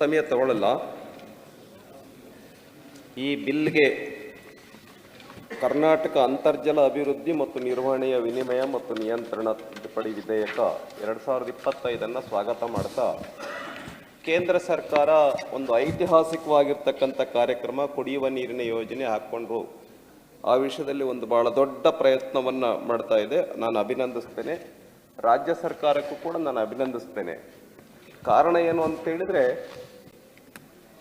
ಸಮಯ ತಗೊಳ್ಳಲ್ಲ ಈ ಬಿಲ್ಗೆ ಕರ್ನಾಟಕ ಅಂತರ್ಜಲ ಅಭಿವೃದ್ಧಿ ಮತ್ತು ನಿರ್ವಹಣೆಯ ವಿನಿಮಯ ಮತ್ತು ನಿಯಂತ್ರಣ ತಿದ್ದುಪಡಿ ವಿಧೇಯಕ ಎರಡು ಸಾವಿರದ ಇಪ್ಪತ್ತೈದನ್ನು ಸ್ವಾಗತ ಮಾಡ್ತಾ, ಕೇಂದ್ರ ಸರ್ಕಾರ ಒಂದು ಐತಿಹಾಸಿಕವಾಗಿರ್ತಕ್ಕಂಥ ಕಾರ್ಯಕ್ರಮ ಕುಡಿಯುವ ನೀರಿನ ಯೋಜನೆ ಹಾಕ್ಕೊಂಡ್ರು ಆ ವಿಷಯದಲ್ಲಿ ಒಂದು ಬಹಳ ದೊಡ್ಡ ಪ್ರಯತ್ನವನ್ನು ಮಾಡ್ತಾ ಇದೆ. ನಾನು ಅಭಿನಂದಿಸ್ತೇನೆ. ರಾಜ್ಯ ಸರ್ಕಾರಕ್ಕೂ ಕೂಡ ನಾನು ಅಭಿನಂದಿಸ್ತೇನೆ. ಕಾರಣ ಏನು ಅಂತ ಹೇಳಿದ್ರೆ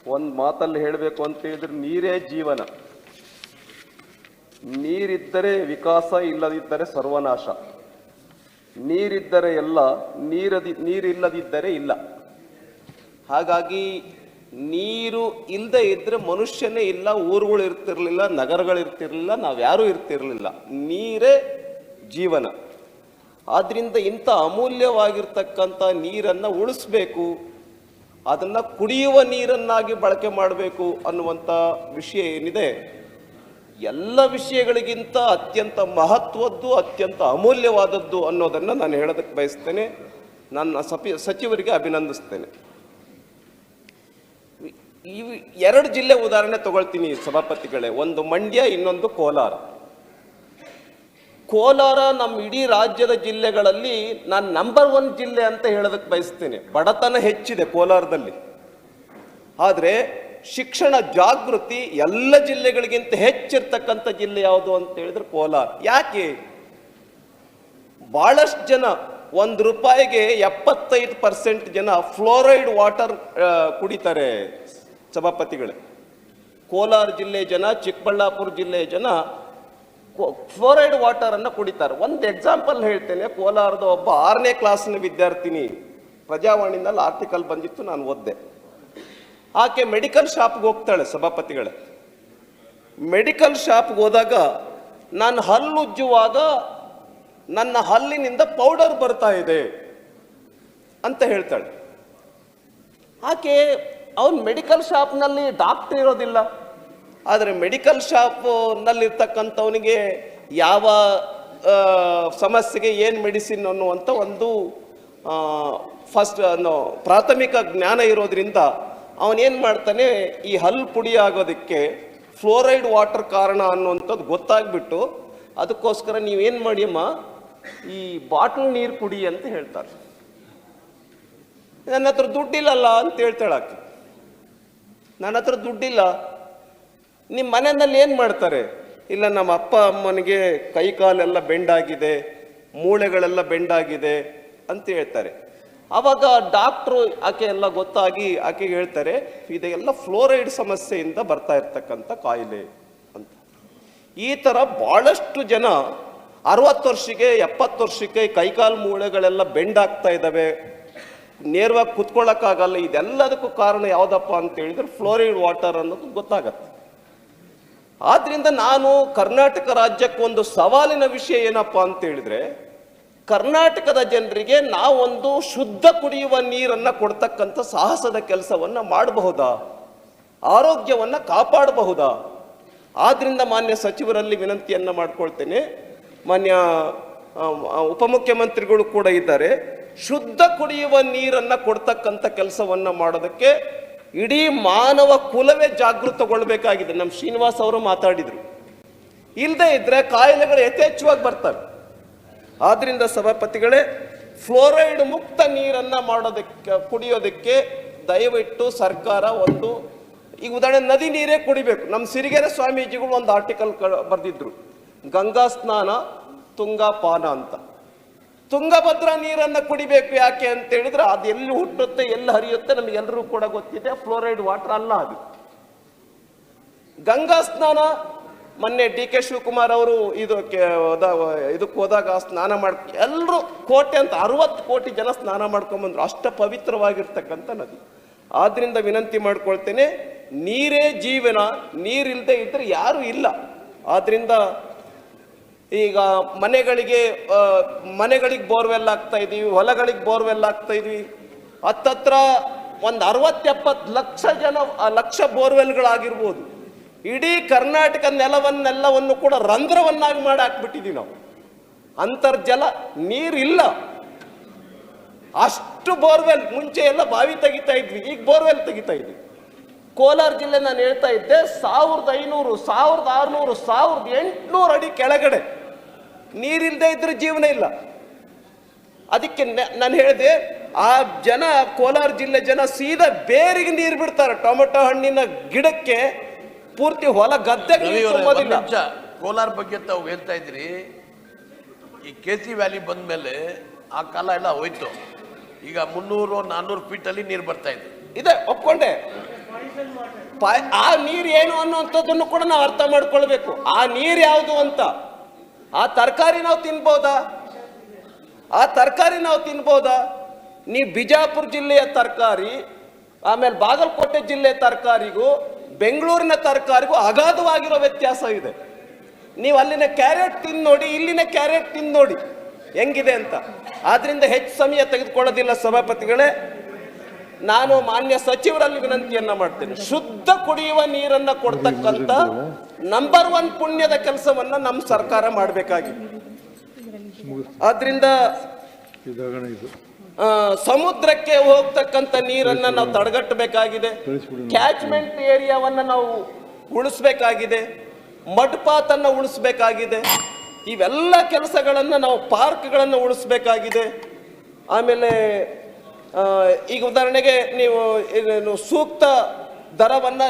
ಒಂದು ಮಾತಲ್ಲಿ ಹೇಳಬೇಕು ಅಂತ ಹೇಳಿದ್ರೆ ನೀರೇ ಜೀವನ. ನೀರಿದ್ದರೆ ವಿಕಾಸ ಇಲ್ಲದಿದ್ದರೆ ಸರ್ವನಾಶ. ನೀರಿದ್ದರೆ ಎಲ್ಲ, ನೀರದಿ, ನೀರಿಲ್ಲದಿದ್ದರೆ ಇಲ್ಲ. ಹಾಗಾಗಿ ನೀರು ಇಲ್ಲದೆ ಇದ್ದರೆ ಮನುಷ್ಯನೇ ಇಲ್ಲ, ಊರುಗಳು ಇರ್ತಿರ್ಲಿಲ್ಲ ಇರ್ತಿರ್ಲಿಲ್ಲ ನಾವ್ಯಾರೂ ಇರ್ತಿರ್ಲಿಲ್ಲ. ನೀರೇ ಜೀವನ. ಆದ್ರಿಂದ ಇಂಥ ಅಮೂಲ್ಯವಾಗಿರ್ತಕ್ಕಂಥ ನೀರನ್ನು ಉಳಿಸ್ಬೇಕು. ಅದನ್ನು ಕುಡಿಯುವ ನೀರನ್ನಾಗಿ ಬಳಕೆ ಮಾಡಬೇಕು ಅನ್ನುವಂಥ ವಿಷಯ ಏನಿದೆ, ಎಲ್ಲ ವಿಷಯಗಳಿಗಿಂತ ಅತ್ಯಂತ ಮಹತ್ವದ್ದು, ಅತ್ಯಂತ ಅಮೂಲ್ಯವಾದದ್ದು ಅನ್ನೋದನ್ನು ನಾನು ಹೇಳೋದಕ್ಕೆ ಬಯಸ್ತೇನೆ. ನನ್ನ ಸಪಿ, ಸಚಿವರಿಗೆ ಅಭಿನಂದಿಸ್ತೇನೆ. ಈ ಎರಡು ಜಿಲ್ಲೆ ಉದಾಹರಣೆ ತಗೊಳ್ತೀನಿ ಸಭಾಪತಿಗಳೇ. ಒಂದು ಮಂಡ್ಯ, ಇನ್ನೊಂದು ಕೋಲಾರ. ಕೋಲಾರ ನಮ್ಮ ಇಡೀ ರಾಜ್ಯದ ಜಿಲ್ಲೆಗಳಲ್ಲಿ ನಾನು ನಂಬರ್ ಒನ್ ಜಿಲ್ಲೆ ಅಂತ ಹೇಳೋದಕ್ಕೆ ಬಯಸ್ತೇನೆ. ಬಡತನ ಹೆಚ್ಚಿದೆ ಕೋಲಾರದಲ್ಲಿ. ಆದರೆ ಶಿಕ್ಷಣ ಜಾಗೃತಿ ಎಲ್ಲ ಜಿಲ್ಲೆಗಳಿಗಿಂತ ಹೆಚ್ಚಿರ್ತಕ್ಕಂಥ ಜಿಲ್ಲೆ ಯಾವುದು ಅಂತ ಹೇಳಿದ್ರೆ ಕೋಲಾರ. ಯಾಕೆ? ಬಹಳಷ್ಟು ಜನ ಒಂದು ರೂಪಾಯಿಗೆ ಎಪ್ಪತ್ತೈದು ಪರ್ಸೆಂಟ್ ಜನ ಫ್ಲೋರೈಡ್ ವಾಟರ್ ಕುಡಿತಾರೆ ಸಭಾಪತಿಗಳೇ. ಕೋಲಾರ ಜಿಲ್ಲೆ ಜನ, ಚಿಕ್ಕಬಳ್ಳಾಪುರ ಜಿಲ್ಲೆಯ ಜನ ಫ್ಲೋರೈಡ್ ವಾಟರ್ ಅನ್ನು ಕುಡಿತಾರೆ. ಒಂದು ಎಕ್ಸಾಂಪಲ್ ಹೇಳ್ತೇನೆ. ಕೋಲಾರದ ಒಬ್ಬ ಆರನೇ ಕ್ಲಾಸ್ನ ವಿದ್ಯಾರ್ಥಿನಿ ಪ್ರಜಾವಾಣಿನಲ್ಲಿ ಆರ್ಟಿಕಲ್ ಬಂದಿತ್ತು, ನಾನು ಓದಿದೆ. ಆಕೆ ಮೆಡಿಕಲ್ ಶಾಪ್ಗೆ ಹೋಗ್ತಾಳೆ ಸಭಾಪತಿಗಳೇ. ಮೆಡಿಕಲ್ ಶಾಪ್ಗೆ ಹೋದಾಗ ನಾನು ಹಲ್ಲು ಉಜ್ಜುವಾಗ ನನ್ನ ಹಲ್ಲಿನಿಂದ ಪೌಡರ್ ಬರ್ತಾ ಇದೆ ಅಂತ ಹೇಳ್ತಾಳೆ. ಆಕೆ, ಅವನು ಮೆಡಿಕಲ್ ಶಾಪ್ನಲ್ಲಿ ಡಾಕ್ಟರ್ ಇರೋದಿಲ್ಲ. ಆದರೆ ಮೆಡಿಕಲ್ ಶಾಪ್ನಲ್ಲಿರ್ತಕ್ಕಂಥವನಿಗೆ ಯಾವ ಸಮಸ್ಯೆಗೆ ಏನು ಮೆಡಿಸಿನ್ ಅನ್ನುವಂಥ ಒಂದು ಫಸ್ಟ್ ಪ್ರಾಥಮಿಕ ಜ್ಞಾನ ಇರೋದ್ರಿಂದ ಅವನೇನು ಮಾಡ್ತಾನೆ, ಈ ಹಲ್ಲು ಪುಡಿ ಆಗೋದಕ್ಕೆ ಫ್ಲೋರೈಡ್ ವಾಟರ್ ಕಾರಣ ಅನ್ನುವಂಥದ್ದು ಗೊತ್ತಾಗ್ಬಿಟ್ಟು ಅದಕ್ಕೋಸ್ಕರ ನೀವೇನು ಮಾಡಿಯಮ್ಮ, ಈ ಬಾಟ್ಲ್ ನೀರು ಕುಡಿ ಅಂತ ಹೇಳ್ತಾರೆ. ನನ್ನ ಹತ್ರ ದುಡ್ಡಿಲ್ಲಲ್ಲ ಅಂತ ಹೇಳ್ತಾಳಾಕೆ ನನ್ನ ಹತ್ರ ದುಡ್ಡಿಲ್ಲ. ನಿಮ್ಮ ಮನೆಯಲ್ಲಿ ಏನು ಮಾಡ್ತಾರೆ? ಇಲ್ಲ, ನಮ್ಮ ಅಪ್ಪ ಅಮ್ಮನಿಗೆ ಕೈ ಕಾಲೆಲ್ಲ ಬೆಂಡಾಗಿದೆ, ಮೂಳೆಗಳೆಲ್ಲ ಬೆಂಡಾಗಿದೆ ಅಂತ ಹೇಳ್ತಾರೆ. ಅವಾಗ ಡಾಕ್ಟ್ರು ಆಕೆ ಎಲ್ಲ ಗೊತ್ತಾಗಿ ಆಕೆಗೆ ಹೇಳ್ತಾರೆ, ಇದೆಲ್ಲ ಫ್ಲೋರೈಡ್ ಸಮಸ್ಯೆಯಿಂದ ಬರ್ತಾ ಇರ್ತಕ್ಕಂಥ ಕಾಯಿಲೆ ಅಂತ. ಈ ಥರ ಭಾಳಷ್ಟು ಜನ ಅರವತ್ತು ವರ್ಷಕ್ಕೆ ಎಪ್ಪತ್ತು ವರ್ಷಕ್ಕೆ ಕೈಕಾಲು ಮೂಳೆಗಳೆಲ್ಲ ಬೆಂಡಾಗ್ತಾ ಇದ್ದಾವೆ. ನೇರವಾಗಿ ಕುತ್ಕೊಳ್ಳೋಕ್ಕಾಗಲ್ಲ ಇದೆಲ್ಲದಕ್ಕೂ ಕಾರಣ ಯಾವುದಪ್ಪ ಅಂತ ಹೇಳಿದ್ರೆ, ಫ್ಲೋರೈಡ್ ವಾಟರ್ ಅನ್ನೋದು ಗೊತ್ತಾಗತ್ತೆ. ಆದ್ರಿಂದ ನಾನು ಕರ್ನಾಟಕ ರಾಜ್ಯಕ್ಕೆ ಒಂದು ಸವಾಲಿನ ವಿಷಯ ಏನಪ್ಪ ಅಂತ ಹೇಳಿದ್ರೆ, ಕರ್ನಾಟಕದ ಜನರಿಗೆ ನಾವೊಂದು ಶುದ್ಧ ಕುಡಿಯುವ ನೀರನ್ನ ಕೊಡ್ತಕ್ಕಂಥ ಸಾಹಸದ ಕೆಲಸವನ್ನ ಮಾಡಬಹುದಾ? ಆರೋಗ್ಯವನ್ನ ಕಾಪಾಡಬಹುದಾ? ಆದ್ದರಿಂದ ಮಾನ್ಯ ಸಚಿವರಲ್ಲಿ ವಿನಂತಿಯನ್ನ ಮಾಡ್ಕೊಳ್ತೇನೆ. ಮಾನ್ಯ ಉಪಮುಖ್ಯಮಂತ್ರಿಗಳು ಕೂಡ ಇದ್ದಾರೆ. ಶುದ್ಧ ಕುಡಿಯುವ ನೀರನ್ನ ಕೊಡ್ತಕ್ಕಂಥ ಕೆಲಸವನ್ನ ಮಾಡೋದಕ್ಕೆ ಇಡೀ ಮಾನವ ಕುಲವೇ ಜಾಗೃತಗೊಳ್ಬೇಕಾಗಿದೆ. ನಮ್ಮ ಶ್ರೀನಿವಾಸ್ ಅವರು ಮಾತಾಡಿದ್ರು. ಇಲ್ಲದೆ ಇದ್ರೆ ಕಾಯಿಲೆಗಳು ಯಥೇಚ್ಛವಾಗಿ ಬರ್ತವೆ. ಆದ್ರಿಂದ ಸಭಾಪತಿಗಳೇ, ಫ್ಲೋರೈಡ್ ಮುಕ್ತ ನೀರನ್ನ ಮಾಡೋದಕ್ಕೆ, ಕುಡಿಯೋದಕ್ಕೆ ದಯವಿಟ್ಟು ಸರ್ಕಾರ ಒಂದು, ಈಗ ಉದಾಹರಣೆ, ನದಿ ನೀರೇ ಕುಡಿಬೇಕು. ನಮ್ಮ ಸಿರಿಗೆರೆ ಸ್ವಾಮೀಜಿಗಳು ಒಂದು ಆರ್ಟಿಕಲ್ ಬರೆದಿದ್ರು. ಗಂಗಾ ಸ್ನಾನ ತುಂಗಾ ಪಾನ ಅಂತ. ತುಂಗಭದ್ರಾ ನೀರನ್ನು ಕುಡಿಬೇಕು ಯಾಕೆ ಅಂತ ಹೇಳಿದ್ರೆ ಅದು ಎಲ್ಲಿ ಹುಟ್ಟುತ್ತೆ, ಎಲ್ಲಿ ಹರಿಯುತ್ತೆ ನಮಗೆಲ್ಲರೂ ಕೂಡ ಗೊತ್ತಿದೆ. ಫ್ಲೋರೈಡ್ ವಾಟರ್ ಅಲ್ಲ ಅದು. ಗಂಗಾ ಸ್ನಾನ, ಮೊನ್ನೆ ಡಿ ಕೆ ಶಿವಕುಮಾರ್ ಅವರು ಹೋದಾಗ ಇದಕ್ಕೆ ಹೋದಾಗ ಸ್ನಾನ ಮಾಡ್ ಎಲ್ಲರೂ ಕೋಟೆ ಅಂತ, ಅರವತ್ತು ಕೋಟಿ ಜನ ಸ್ನಾನ ಮಾಡ್ಕೊಂಬಂದ್ರು ಅಷ್ಟ ಪವಿತ್ರವಾಗಿರ್ತಕ್ಕಂಥ ನದಿ. ಆದ್ರಿಂದ ವಿನಂತಿ ಮಾಡ್ಕೊಳ್ತೇನೆ, ನೀರೇ ಜೀವನ ನೀರಿಲ್ಲದೆ ಇದ್ರೆ ಯಾರು ಇಲ್ಲ. ಆದ್ರಿಂದ ಈಗ ಮನೆಗಳಿಗೆ ಮನೆಗಳಿಗೆ ಬೋರ್ವೆಲ್ ಆಗ್ತಾ ಇದೀವಿ, ಹೊಲಗಳಿಗೆ ಬೋರ್ವೆಲ್ ಆಗ್ತಾ ಇದೀವಿ. ಹತ್ತತ್ರ ಒಂದು ಅರವತ್ತೆಪ್ಪತ್ತು ಲಕ್ಷ ಜನ ಲಕ್ಷ ಬೋರ್ವೆಲ್ಗಳಾಗಿರ್ಬೋದು. ಇಡೀ ಕರ್ನಾಟಕ ನೆಲವನ್ನೆಲ್ಲವನ್ನು ಕೂಡ ರಂಧ್ರವನ್ನಾಗಿ ಮಾಡಿ ಹಾಕ್ಬಿಟ್ಟಿದೀವಿ ನಾವು. ಅಂತರ್ಜಲ ನೀರಿಲ್ಲ ಅಷ್ಟು ಬೋರ್ವೆಲ್ ಮುಂಚೆ ಎಲ್ಲ ಬಾವಿ ತೆಗಿತಾ ಇದ್ವಿ, ಈಗ ಬೋರ್ವೆಲ್ ತೆಗಿತಾ ಇದ್ವಿ. ಕೋಲಾರ ಜಿಲ್ಲೆ ನಾನು ಹೇಳ್ತಾ ಇದ್ದೆ, ಸಾವಿರದ ಐನೂರು, ಸಾವಿರದ ಆರುನೂರು, ಸಾವಿರದ ಎಂಟುನೂರು ಅಡಿ ಕೆಳಗಡೆ ನೀರಿಲ್ಲದೆ ಇದ್ರೆ ಜೀವನ ಇಲ್ಲ. ಅದಕ್ಕೆ ನಾನು ಹೇಳಿದೆ ಆ ಜನ ಕೋಲಾರ ಜಿಲ್ಲೆ ಜನ ಸೀದಾ ಬೇರಿಗೆ ನೀರು ಬಿಡ್ತಾರೆ. ಟೊಮೆಟೊ ಹಣ್ಣಿನ ಗಿಡಕ್ಕೆ ಪೂರ್ತಿ ಹೊಲ ಗದ್ದೆ ಕೋಲಾರ ಬಗ್ಗೆ ತಾವು ಹೇಳ್ತಾ ಇದ್ರಿ ಈ ಕೆ ಸಿ ವ್ಯಾಲಿ ಬಂದ್ಮೇಲೆ ಆ ಕಾಲ ಎಲ್ಲ ಹೋಯ್ತು. ಈಗ ಮುನ್ನೂರು ನಾನ್ನೂರು ಫೀಟ್ ಅಲ್ಲಿ ನೀರು ಬರ್ತಾ ಇದೆ. ಇದೆ ಒಪ್ಕೊಂಡೆ. ಆ ನೀರು ಏನು ಅನ್ನುವಂಥದ್ದನ್ನು ಕೂಡ ನಾವು ಅರ್ಥ ಮಾಡ್ಕೊಳ್ಬೇಕು. ಆ ನೀರು ಯಾವುದು ಅಂತ? ಆ ತರಕಾರಿ ನಾವು ತಿನ್ಬೋದಾ? ಆ ತರಕಾರಿ ನಾವು ತಿನ್ಬೋದಾ? ನೀವು ಬಿಜಾಪುರ ಜಿಲ್ಲೆಯ ತರಕಾರಿ, ಆಮೇಲೆ ಬಾಗಲಕೋಟೆ ಜಿಲ್ಲೆಯ ತರಕಾರಿಗೂ, ಬೆಂಗಳೂರಿನ ತರಕಾರಿಗೂ ಅಗಾಧವಾಗಿರೋ ವ್ಯತ್ಯಾಸ ಇದೆ. ನೀವು ಅಲ್ಲಿನ ಕ್ಯಾರೆಟ್ ತಿಂದು ನೋಡಿ ಇಲ್ಲಿನ ಕ್ಯಾರೆಟ್ ತಿಂದು ನೋಡಿ ಹೆಂಗಿದೆ ಅಂತ. ಆದ್ರಿಂದ ಹೆಚ್ಚು ಸಮಯ ತೆಗೆದುಕೊಳ್ಳೋದಿಲ್ಲ ಸಭಾಪತಿಗಳೇ. ನಾನು ಮಾನ್ಯ ಸಚಿವರಲ್ಲಿ ವಿನಂತಿಯನ್ನ ಮಾಡ್ತೇನೆ. ಶುದ್ಧ ಕುಡಿಯುವ ನೀರನ್ನ ಕೊಡ್ತಕ್ಕಂತ ನಂಬರ್ ಒನ್ ಪುಣ್ಯದ ಕೆಲಸವನ್ನ ನಮ್ಮ ಸರ್ಕಾರ ಮಾಡಬೇಕಾಗಿದೆ ಆದ್ರಿಂದ ಸಮುದ್ರಕ್ಕೆ ಹೋಗ್ತಕ್ಕಂಥ ನೀರನ್ನ ನಾವು ತಡೆಗಟ್ಟಬೇಕಾಗಿದೆ. ಕ್ಯಾಚ್ಮೆಂಟ್ ಏರಿಯಾವನ್ನ ನಾವು ಉಳಿಸ್ಬೇಕಾಗಿದೆ. ಮಡ್ಪಾತನ್ನ ಉಳಿಸ್ಬೇಕಾಗಿದೆ. ಇವೆಲ್ಲ ಕೆಲಸಗಳನ್ನ ನಾವು ಪಾರ್ಕ್ಗಳನ್ನು ಉಳಿಸ್ಬೇಕಾಗಿದೆ. ಆಮೇಲೆ ಈಗ ಉದಾಹರಣೆಗೆ ನೀವು ಏನು ಸೂಕ್ತ ದರವನ್ನು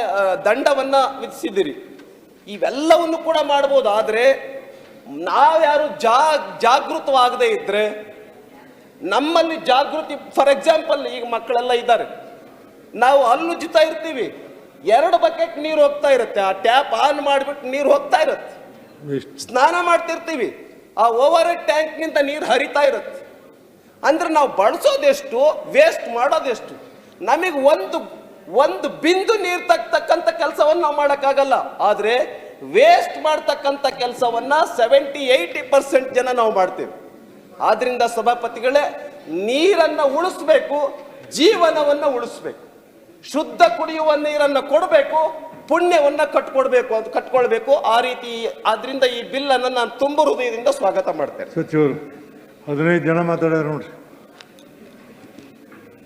ದಂಡವನ್ನು ವಿಧಿಸಿದ್ದೀರಿ. ಇವೆಲ್ಲವನ್ನು ಕೂಡ ಮಾಡ್ಬೋದು ಆದರೆ ನಾವ್ಯಾರು ಜಾ ಜಾಗೃತವಾಗದೇ ಇದ್ದರೆ ನಮ್ಮಲ್ಲಿ ಜಾಗೃತಿ ಫಾರ್ ಎಕ್ಸಾಂಪಲ್ ಈಗ ಮಕ್ಕಳೆಲ್ಲ ಇದ್ದಾರೆ. ನಾವು ಹಲ್ಲುಜ್ಜುತ್ತಾ ಇರ್ತೀವಿ. ಎರಡು ಬಕೆಟ್ ನೀರು ಹೋಗ್ತಾ ಇರುತ್ತೆ. ಆ ಟ್ಯಾಪ್ ಆನ್ ಮಾಡಿಬಿಟ್ಟು ನೀರು ಹೋಗ್ತಾ ಇರುತ್ತೆ. ಸ್ನಾನ ಮಾಡ್ತಿರ್ತೀವಿ. ಆ ಓವರ್ ಟ್ಯಾಂಕ್ನಿಂದ ನೀರು ಹರಿತಾ ಇರುತ್ತೆ. ಅಂದ್ರೆ ನಾವು ಬಳಸೋದೆಷ್ಟು ವೇಸ್ಟ್ ಮಾಡೋದೆಷ್ಟು? ನಮಗೆ ಒಂದು ಒಂದು ಬಿಂದು ನೀರು ತಕ್ಕಂತ ಕೆಲಸವನ್ನು ನಾವು ಮಾಡೋಕ್ಕಾಗಲ್ಲ. ಆದರೆ ವೇಸ್ಟ್ ಮಾಡ್ತಕ್ಕಂಥ ಕೆಲಸವನ್ನ ಸೆವೆಂಟಿ ಏಯ್ಟಿ ಪರ್ಸೆಂಟ್ ಜನ ನಾವು ಮಾಡ್ತೇವೆ. ಆದ್ರಿಂದ ಸಭಾಪತಿಗಳೇ, ನೀರನ್ನ ಉಳಿಸ್ಬೇಕು, ಜೀವನವನ್ನ ಉಳಿಸ್ಬೇಕು. ಶುದ್ಧ ಕುಡಿಯುವ ನೀರನ್ನ ಕೊಡಬೇಕು, ಪುಣ್ಯವನ್ನ ಕಟ್ಕೊಡ್ಬೇಕು ಅಂತ ಕಟ್ಕೊಳ್ಬೇಕು. ಆ ರೀತಿ ಅದರಿಂದ ಈ ಬಿಲ್ ಅನ್ನ ನಾನು ತುಂಬ ಹೃದಯದಿಂದ ಸ್ವಾಗತ ಮಾಡ್ತೇನೆ. ಹದಿನೈದು ಜನ ಮಾತಾಡ್ಯಾರ ನೋಡ್ರಿ.